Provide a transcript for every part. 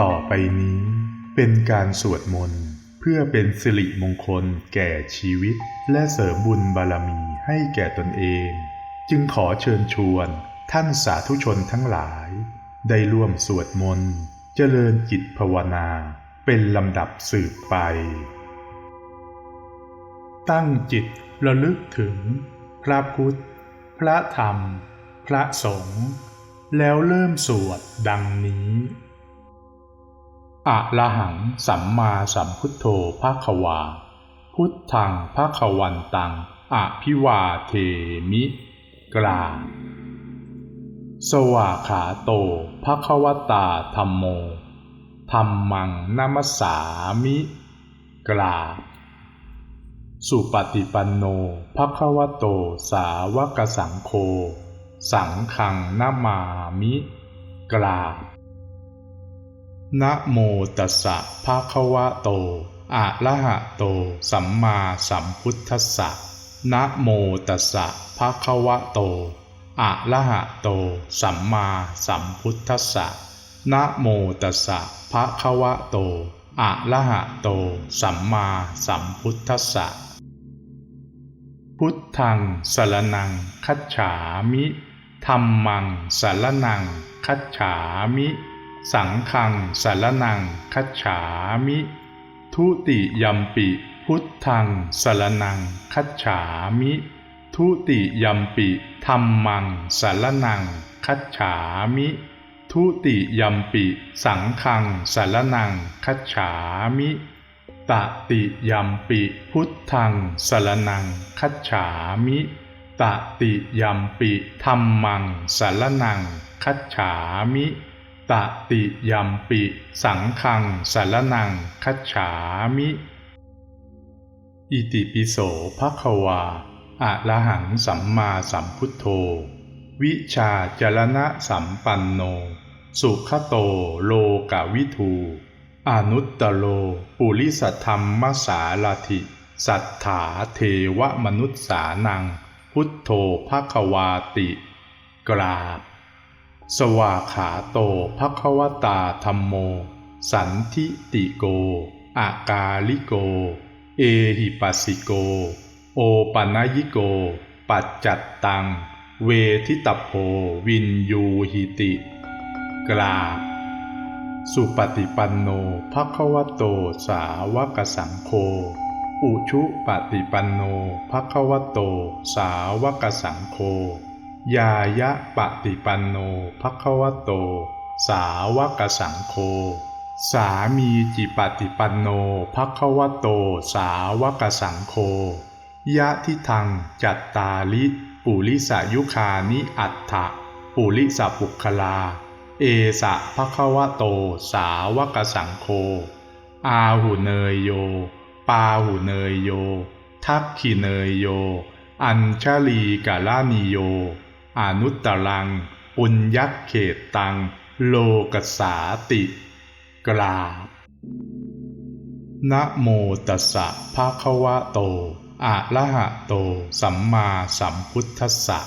ต่อไปนี้เป็นการสวดมนต์เพื่อเป็นสิริมงคลแก่ชีวิต และเสริมบุญบารมีให้แก่ตนเอง จึงขอเชิญชวนท่านสาธุชนทั้งหลาย ได้ร่วมสวดมนต์เจริญจิตภาวนา เป็นลำดับสืบไป ตั้งจิตระลึกถึง พระพุทธ พระธรรม พระสงฆ์แล้วเริ่มสวดดังนี้ อะระหังสัมมาสัมพุทโธภาควา พุทธังภาควันตังอภิวาเทมิ กลาสวาขาโตภาควตาธรรมโมธรรมังนามัสามิ กลา สุปฏิปันโนภะควโตสาวกสังโฆ สังฆังนามามิกรา นะโมตัสสะภะคะวะโต อะระหะโต สัมมาสัมพุทธัสสะนะโมตัสสะภะคะวะโต อะระหะโต สัมมาสัมพุทธัสสะนะโมตัสสะภะคะวะโต อะระหะโต สัมมาสัมพุทธัสสะ พุทธังสรนังคัจฉามิธัมมังสรนังคัจฉามิ สังฆังสรนังคัจฉามิ ทุติยัมปิ พุทธังสรนังคัจฉามิ ทุติยัมปิธัมมังสรนังคัจฉามิ ทุติยัมปิ สังฆังสรนังคัจฉามิ ตติยัมปิ พุทธังสรนังคัจฉามิตติยัมปิธัมมังสรนังคัจฉามิ ตติยัมปิสังฆังสารนังคัจฉามิ อิติปิโสภควาอะระหังสัมมาสัมพุทโธ วิชาจรณะสัมปันโน สุขโตโลกวิทูอนุตตโล ปุริสธรรมสาลธิ สัทธาเทวมนุษสานัง พุทโธภควาติ กราบ สวาขาโตภควตาธรรมโม สันทิติโก อากาลิโก เอหิปัสสิโก โอปัญญิโก ปัจจัตตัง เวทิตโพวินยูหิติกราบสุปฏิปันโนภควโตสาวกสังโฆอุชุปฏิปันโนภควโตสาวกสังโฆ ยายะปฏิปันโนภควโต สาวกสังโฆสามีจิปฏิปันโนภควโต สาวกสังโฆยะทิทังจัตตาลิปุริสายุคานิอัตถะปุริสปุคลา เอสะภควโต สาวกสังโฆอาหุเนยโย ปาหุเนยโย ทักขิเนยโย อัญชลีกาลานิโย อนุตตรัง ปุญยักเขตตัง โลกสาติ กราบนะโมตัสสะภะคะวะโต อะระหะโต สัมมาสัมพุทธัสสะ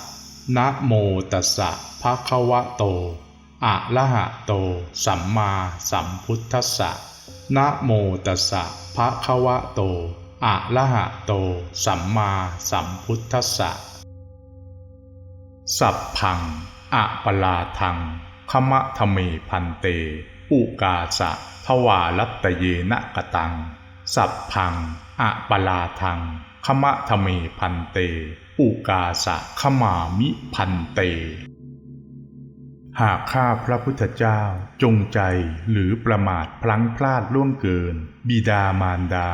นะโมตัสสะภะคะวะโต อะระหะโต สัมมาสัมพุทธัสสะนะโมตัสสะภะคะวะโต อะระหะโต สัมมาสัมพุทธัสสะ สัพพังอะปลาทังขมะทะเมพันเต อุกาสะทวารัตเยนะกตัง สัพพังอะปลาทังขมะทะเมพันเต อุกาสะขมามิพันเต หากข้าพระพุทธเจ้าจงใจหรือประมาทพลั้งพลาดล่วงเกิน บิดามารดา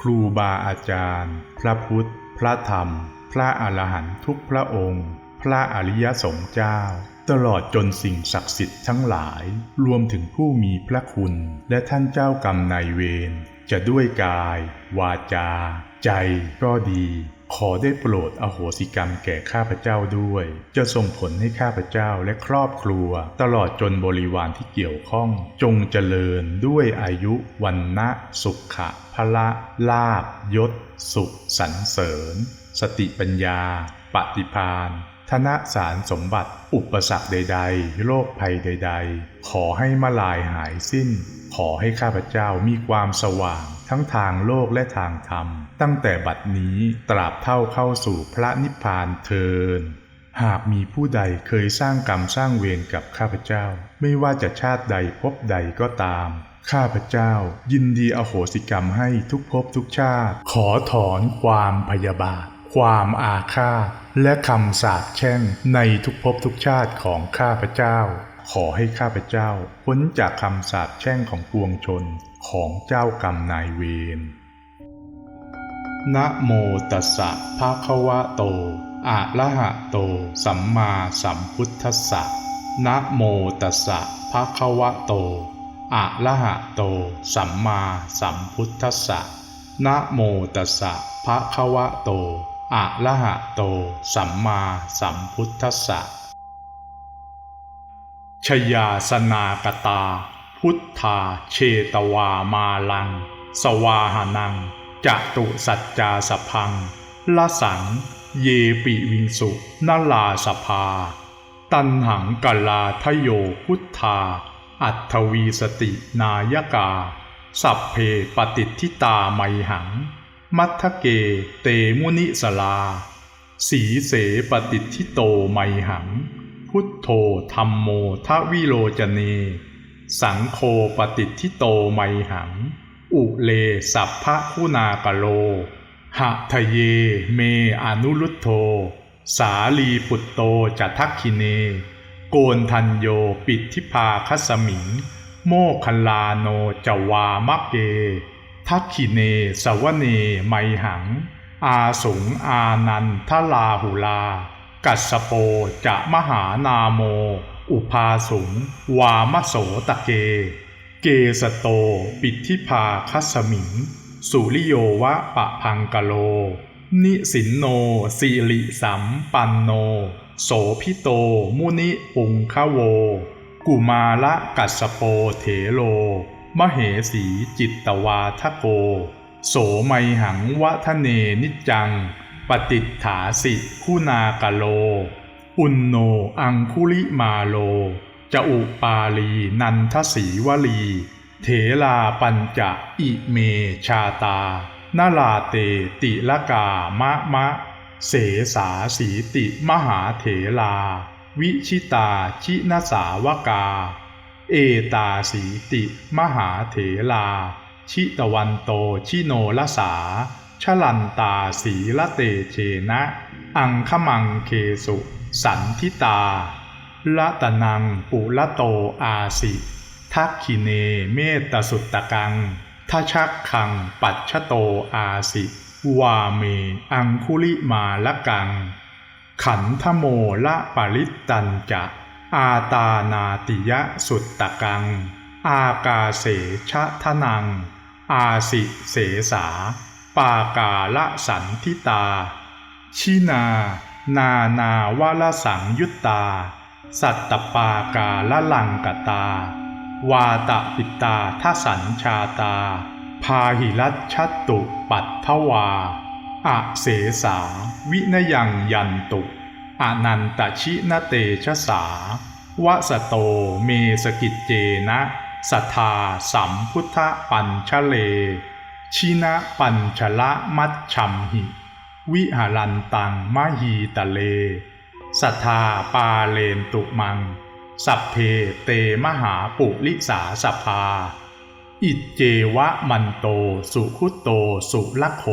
ครูบาอาจารย์ พระพุทธ พระธรรม พระอรหันตุกพระองค์ พระอริยสงฆ์เจ้า ตลอดจนสิ่งศักดิ์สิทธิ์ทั้งหลาย รวมถึงผู้มีพระคุณ และท่านเจ้ากรรมนายเวรจะด้วยกาย วาจา ใจก็ดี ขอได้โปรดอโหสิกรรมแก่ข้าพเจ้าด้วย จะส่งผลให้ข้าพเจ้าและครอบครัว ตลอดจนบริวารที่เกี่ยวข้อง จงเจริญด้วยอายุวันนะสุขะพละลาบยศ สุขสรรเสริญ สติปัญญา ปฏิพาน ธนสารสมบัติ อุปสรรคใด ๆ โรคภัยใด ๆ ขอให้มาลายหายสิ้น ขอให้ข้าพเจ้ามีความสว่างทั้งทางโลกและทางธรรม ตั้งแต่บัดนี้ตราบเท่าเข้าสู่พระนิพพานเทินหากมีผู้ใดเคยสร้างกรรมสร้างเวรกับข้าพเจ้า ไม่ว่าจะชาติใดภพใดก็ตาม ข้าพเจ้า ยินดีอโหสิกรรมให้ทุกภพทุกชาติ ขอถอนความพยาบาท ความอาฆาต และคำสาปแช่งในทุกภพทุกชาติของข้าพเจ้า ขอให้ข้าพเจ้าพ้นจากคำสาปแช่งของปวงชนของเจ้ากรรมนายเวรนะโมตัสสะภะคะวะโต อะระหะโต สัมมาสัมพุทธัสสะนะโมตัสสะภะคะวะโต อะระหะโต สัมมาสัมพุทธัสสะนะโมตัสสะภะคะวะโต อะระหะโต สัมมาสัมพุทธัสสะชยาสนากตา พุทธาเชตวามาลัง สวาหานังจตุสัจจาสพังละสัง เยปิวิงสุนลาสภา ตันหังกลาทโยพุทธา อัตถวีสตินายกา สัพเพปฏิทิตาไมหัง มัทธเกเตมุนิสลา สีเสปฏิทิโตไมหัง พุทโธธรรมโมทวิโลจเน สังโฆปฏิทิโตไมหัง อุเลสัพพะคุณากโล หะทะเยเมอนุรุตโธสาลีปุตโตจัทักคิเน โกนทันโยปิทธิพาคสมิง โมคคลลาโนจวามะเก ทักขิเน สวเน ไมหัง อาสุงอานันทลาหุลา กัสโปจะมหานาโม อุพาสุง วามโสตะเก เกสโต ปิทธิพาคัสมิง สุริโยวะปะพังกะโล นิสินโนสิริสัมปันโน โสพิโต มุนิปุงคะโว กุมาละกัสโปเถโล มเหสีจิตตวาทโก โสไมหังวะทะเนนิจัง ปฏิฏฐาสิคุณากะโล อุนโนอังคุลิมาโล จะอุปาลีนันทสีวลี เถลาปัญจะอิเมชาตานาลาเตติละกามะมะ เสสาสีติมหาเถลา วิชิตาชินสาวกา เอตาสีติ มหาเถลา ชิตวันโตชิโนลสา ชลันตาสีละเตเชนะ อังคมังเคสุ สันทิตาละตะนังปุละโตอาสิ ทักขิเนเมตตสุตตะกังทชักขังปัจชโตอาสิ วาเม อังคุลิมาละกัง ขันธโมละปริตตันจะ อาตานาติยะสุตตะกัง อากาเสชะทนัง อาสิเสสา ปากาละสันทิตา ชินา นานาวาลสังยุตตา สัตตปากาละลังกตา วาตะปิตาทสัญชาตา พาหิรัชชตุปัตถวา อเสสา วินยังยันตุ อนันตชินเตชะสาวะสโตเมสกิจเจนะสัทธาสัมพุทธปัญชเล ชินะปัญชละมัชชัมหิ วิหารันตังมหีตะเล สัทธาปาเลนตุมัง สัพเพเตมหาปุริสาสภา อิจเจวะมันโตสุขุตโตสุลโข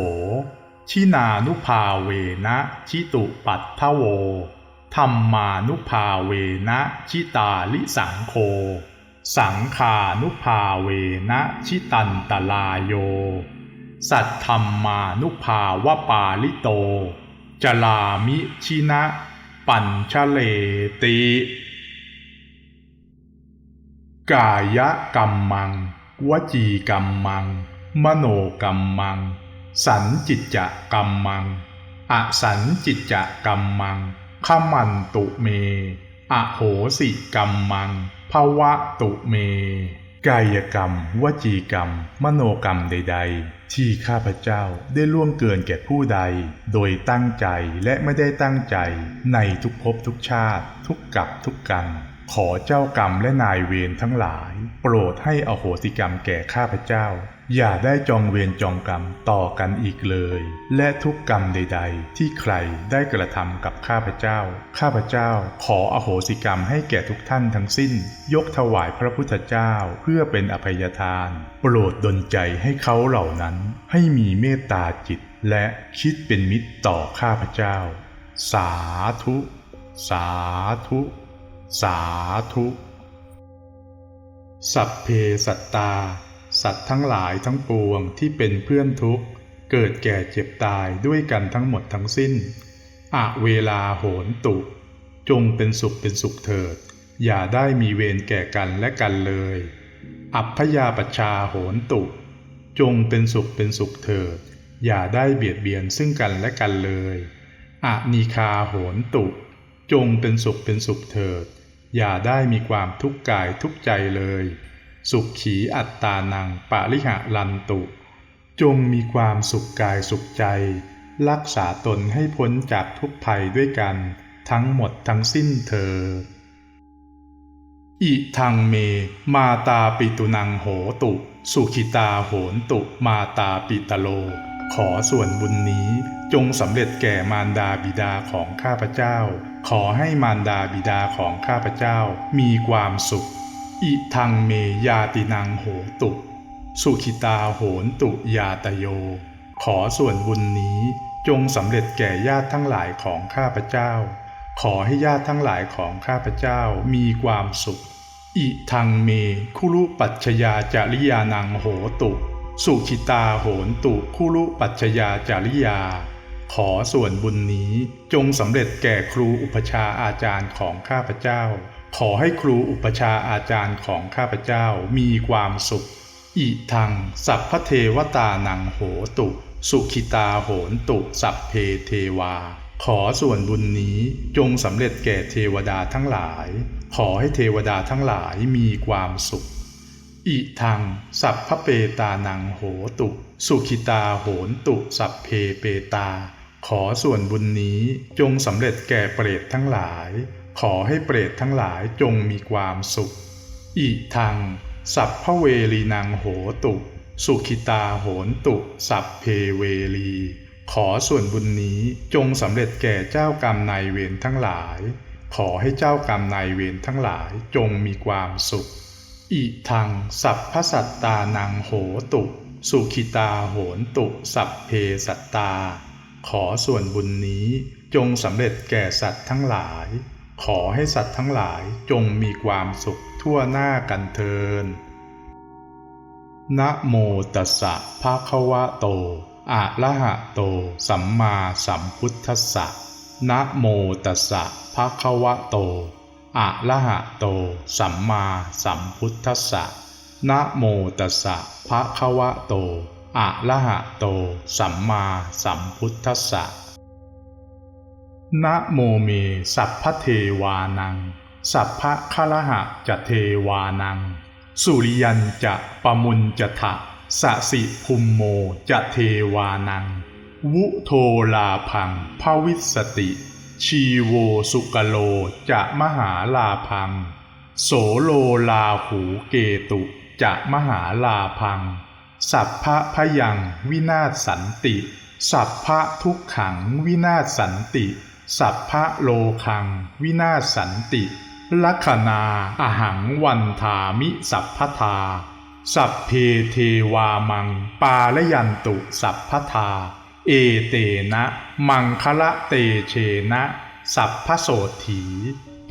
ชินานุภาเวนะชิตุปัตทโวธรรมานุภาเวนะชิตาลิสังโค สังขานุภาเวนะชิตันตลาโย สัทธรรมานุภาวปาลิโต จลามิชินะ ปัญชเลติ กายกรรมัง วจีกรรมัง มโนกรรมัง สันจิตจะกรรมัง อสันจิตจะกรรมังขมันตุเม อโหสิกรรมังภวะตุเม กายกรรม วจีกรรม มโนกรรมใด ๆ ที่ข้าพเจ้าได้ล่วงเกินแก่ผู้ใด โดยตั้งใจและไม่ได้ตั้งใจ ในทุกภพทุกชาติ ทุกกับทุกกันขอเจ้ากรรมและนายเวรทั้งหลาย โปรดให้อโหสิกรรมแก่ข้าพเจ้า อย่าได้จองเวรจองกรรมต่อกันอีกเลย และทุกกรรมใด ๆ ที่ใครได้กระทำกับข้าพเจ้า ข้าพเจ้าขออโหสิกรรมให้แก่ทุกท่านทั้งสิ้น ยกถวายพระพุทธเจ้าเพื่อเป็นอภัยทาน โปรดดลใจให้เขาเหล่านั้น ให้มีเมตตาจิต และคิดเป็นมิตรต่อข้าพเจ้า สาธุ สาธุ สาธุ สัพเพสัตตา สัตว์ทั้งหลายทั้งปวงที่เป็นเพื่อนทุกข์ เกิดแก่เจ็บตายด้วยกันทั้งหมดทั้งสิ้นอะเวลาโหนตุ จงเป็นสุขเป็นสุขเถิด อย่าได้มีเวรแก่กันและกันเลย อัพพยาปชชาโหนตุ จงเป็นสุขเป็นสุขเถิด อย่าได้เบียดเบียนซึ่งกันและกันเลยอะนีคาโหนตุ จงเป็นสุขเป็นสุขเถิด อย่าได้มีความทุกข์กายทุกใจเลย สุขขีอัตตานังปะริหะลันตุ จงมีความสุขกายสุขใจ รักษาตนให้พ้นจากทุกภัยด้วยกัน ทั้งหมดทั้งสิ้นเธอ อิทังเม มาตาปิตุนังโหตุ สุขิตาโหนตุมาตาปิตโล ขอส่วนบุญนี้จงสำเร็จแก่มารดาบิดาของข้าพเจ้า ขอให้มารดาบิดาของข้าพเจ้ามีความสุข อิทังเมยาตินังโหตุ สุขิตาโหนตุยาตโย ขอส่วนบุญนี้จงสำเร็จแก่ญาติทั้งหลายของข้าพเจ้า ขอให้ญาติทั้งหลายของข้าพเจ้ามีความสุข อิทังเมคุรุปัชยาจาริยานังโหตุ สุขิตาโหนตุคุรุปัชยาจาริยา ขอส่วนบุญนี้จงสำเร็จแก่ครูอุปชาอาจารย์ของข้าพเจ้า ขอให้ครูอุปชาอาจารย์ของข้าพเจ้ามีความสุข อิทัง สัพพเทวตานังโหตุ สุขิตาโหนตุ สัพเพเทวา ขอส่วนบุญนี้จงสำเร็จแก่เทวดาทั้งหลาย ขอให้เทวดาทั้งหลายมีความสุข อิทัง สัพพเปตานังโหตุ สุขิตาโหนตุ สัพเพเปตา ขอส่วนบุญนี้จงสำเร็จแก่เปรตทั้งหลาย ขอให้เปรตทั้งหลายจงมีความสุขอิทังสัพพเวลีนังโหตุ สุขิตาโหนตุ สัพเพเวลี ขอส่วนบุญนี้จงสำเร็จแก่เจ้ากรรมนายเวรทั้งหลาย ขอให้เจ้ากรรมนายเวรทั้งหลายจงมีความสุขอิทังสัพพสัตตานังโหตุ สุขิตาโหนตุ สัพเพสัตตา ขอส่วนบุญนี้จงสำเร็จแก่สัตว์ทั้งหลาย ขอให้สัตว์ทั้งหลายจงมีความสุขทั่วหน้ากันเทินนะโมตัสสะภะคะวะโต อะระหะโต สัมมาสัมพุทธัสสะนะโมตัสสะภะคะวะโต อะระหะโต สัมมาสัมพุทธัสสะนะโมตัสสะภะคะวะโต อะระหะโต สัมมาสัมพุทธัสสะ นะโมเม สัพพเทวานัง สัพพะคะระหะจะเทวานัง สุริยันจะปะมุนจะทะสะสิภุมโมจะเทวานัง วุโทลาพังภวิสสติ ชีโวสุกโลจะมหาลาพัง โสโลลาหูเกตุจะมหาลาพัง สัพพะพยังวินาศสันติ สัพพะทุกขังวินาศสันติ สัพพะโลคัง วินาศสันติ ลัคนาอาหังวันทามิสัพพทา สัพเพเทวามัง ปาลยันตุสัพพทา เอเตนะ มังคละเตเชนะ สัพพโสถี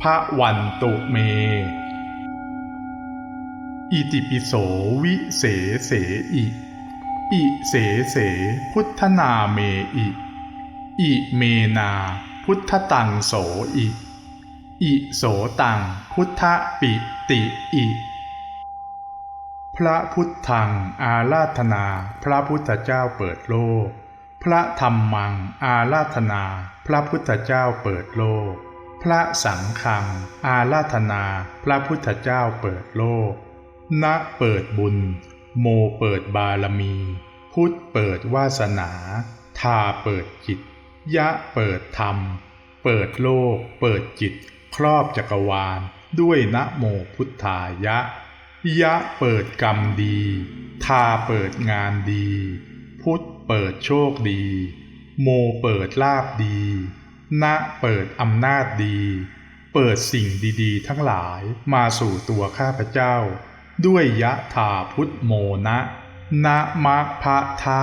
พระวันตุเม อิติปิโสวิเสเสอิ อิเสเส พุทธนาเมอิ อิเมนา พุทธตังโสอิ อิโสตังพุทธปิติอิ พระพุทธังอาราธนา พระพุทธเจ้าเปิดโลก พระธรรมังอาราธนา พระพุทธเจ้าเปิดโลก พระสังฆังอาราธนา พระพุทธเจ้าเปิดโลก ณเปิดบุญ โมเปิดบารมี พุทธเปิดวาสนา ทาเปิดจิต ยะเปิดธรรม เปิดโลก เปิดจิต ครอบจักรวาล ด้วยนะโมพุทธายะ ยะเปิดกรรมดีทาเปิดงานดี พุทธเปิดโชคดี โมเปิดลาบดีนะเปิดอำนาจดี เปิดสิ่งดีๆ ทั้งหลายมาสู่ตัวข้าพเจ้า ด้วยยะถาพุทธโมนะนะมะพะทะ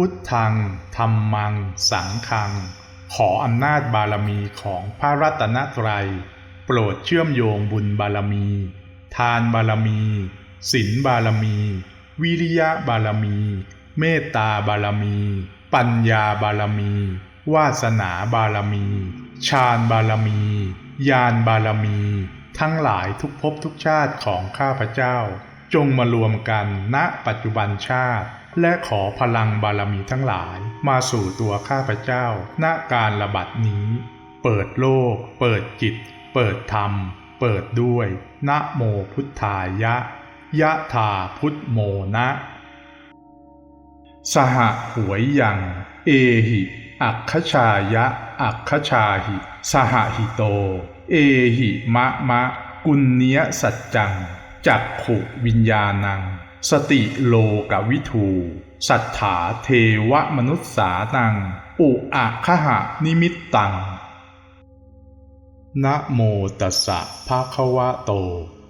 พุทธังธรรมัง สังฆัง ขออำนาจบารมีของพระรัตนตรัย โปรดเชื่อมโยงบุญบารมี ทานบารมีศีลบารมี วิริยะบารมี เมตตาบารมี ปัญญาบารมี วาสนาบารมี ฌานบารมี ญาณบารมี ทั้งหลายทุกภพทุกชาติของข้าพเจ้า จงมารวมกันณปัจจุบันชาติ และขอพลังบารมีทั้งหลายมาสู่ตัวข้าพเจ้า ณการระบัดนี้ เปิดโลก เปิดจิต เปิดธรรม เปิดด้วยนะโมพุทธายะ ยะถาพุทธโมนะ สหหวยยัง เอหิอักขชายะ อักขชาหิ สหหิโต เอหิมะมะ กุณเนียสัจจัง จักขุวิญญาณัง สติโลกวิทูสัทธาเทวมนุษสานังอุอะคหะนิมิตตัง นะโมตัสสะภะคะวะโต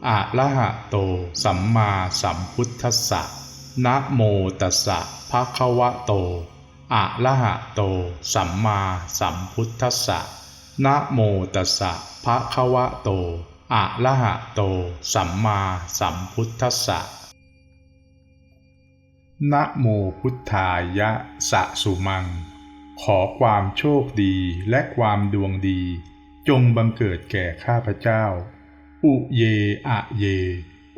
อะระหะโต สัมมาสัมพุทธัสสะ นะโมตัสสะภะคะวะโต อะระหะโต สัมมาสัมพุทธัสสะ นะโมตัสสะภะคะวะโต อะระหะโต สัมมาสัมพุทธัสสะ นะโมพุทธายะสะสุมัง ขอความโชคดีและความดวงดี จงบังเกิดแก่ข้าพเจ้า อุเยอะเย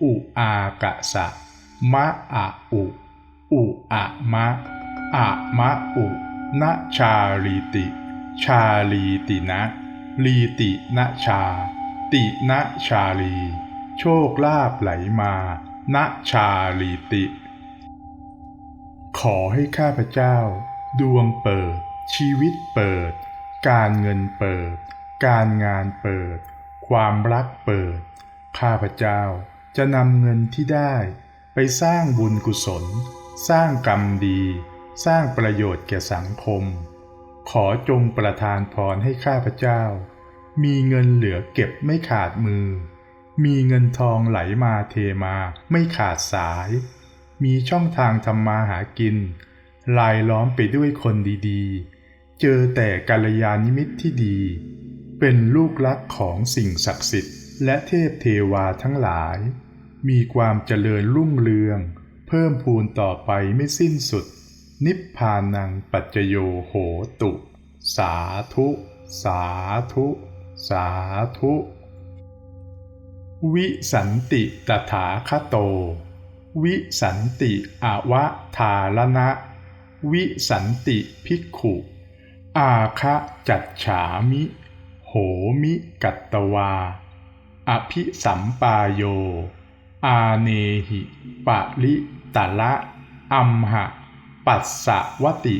อุอากะสะ มะอะอุ อุอะมะ อะมะอุนะชาลีติ ชาลีตินะลีตินะชา ตินะชาลี โชคลาภไหลมานะชาลีติ ขอให้ข้าพเจ้า ดวงเปิด ชีวิตเปิด การเงินเปิด การงานเปิด ความรักเปิด ข้าพเจ้าจะนำเงินที่ได้ ไปสร้างบุญกุศล สร้างกรรมดี สร้างประโยชน์แก่สังคม ขอจงประทานพรให้ข้าพเจ้า มีเงินเหลือเก็บไม่ขาดมือ มีเงินทองไหลมาเทมาไม่ขาดสาย มีช่องทางทำมาหากิน ลายล้อมไปด้วยคนดีๆ เจอแต่กัลยาณมิตรที่ดี เป็นลูกรักของสิ่งศักดิ์สิทธิ์ และเทพเทวาทั้งหลาย มีความเจริญรุ่งเรือง เพิ่มพูนต่อไปไม่สิ้นสุด นิพพานังปัจจโยโหตุ สาธุ สาธุ สาธุ วิสันติตถาคโต วิสันติอวะทาลนะวิสันติภิกขุ อาคะจัดฉามิ โหมิกัตตวา อภิสัมปายโย อาเนหิปะลิตะละอัมหะ ปัสสะวติ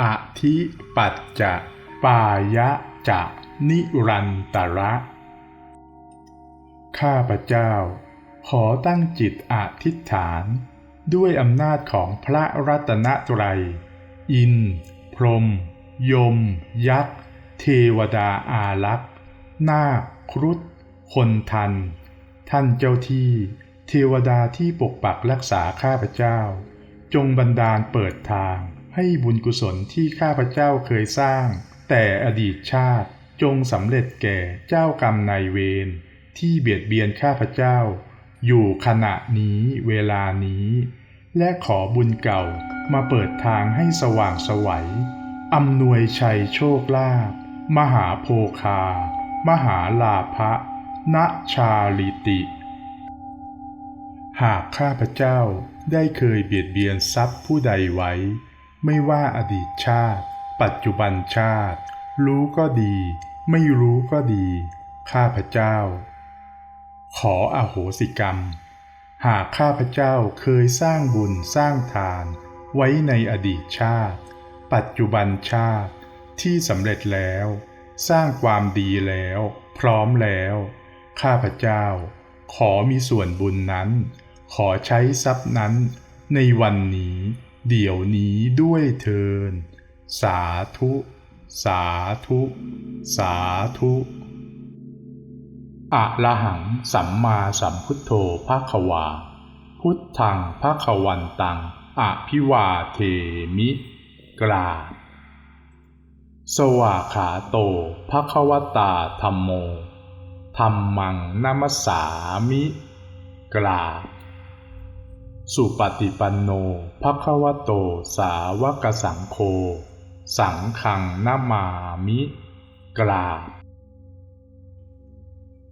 อธิปัจจะปายะจะนิรันตระ ข้าพเจ้า ขอตั้งจิตอธิษฐาน ด้วยอำนาจของพระรัตนตรัย อิน พรหมยม ยักษ์ เทวดาอารักษ์นาคครุฑคนทัน ท่านเจ้าที่ เทวดาที่ปกปักรักษาข้าพเจ้า จงบันดาลเปิดทาง ให้บุญกุศลที่ข้าพเจ้าเคยสร้าง แต่อดีตชาติจงสำเร็จแก่เจ้ากรรมนายเวรที่เบียดเบียนข้าพเจ้า อยู่ขณะนี้เวลานี้ และขอบุญเก่ามาเปิดทางให้สว่างสวัยอำนวยชัยโชคลาภมหาโภคา มหาลาภะณชาลิติ หากข้าพเจ้าได้เคยเบียดเบียนทรัพย์ผู้ใดไว้ ไม่ว่าอดีตชาติ ปัจจุบันชาติ รู้ก็ดี ไม่รู้ก็ดี ข้าพเจ้า ขออโหสิกรรม หากข้าพเจ้าเคยสร้างบุญสร้างทาน ไว้ในอดีตชาติ ปัจจุบันชาติที่สำเร็จแล้ว สร้างความดีแล้ว พร้อมแล้ว ข้าพเจ้า ขอมีส่วนบุญนั้น ขอใช้ทรัพย์นั้น ในวันนี้ เดี๋ยวนี้ด้วยเทินสาธุ สาธุ สาธุ อะระหังสัมมาสัมพุทโธภาควา พุทธังภาควันตังอภิวาเทมิ กราบสวาขาโตภะควตาธรรมโมธรรมังนัมสามิ กราบสุปฏิปันโนภะควโตสาวกสังโฆ สังฆังนามามิ กราบ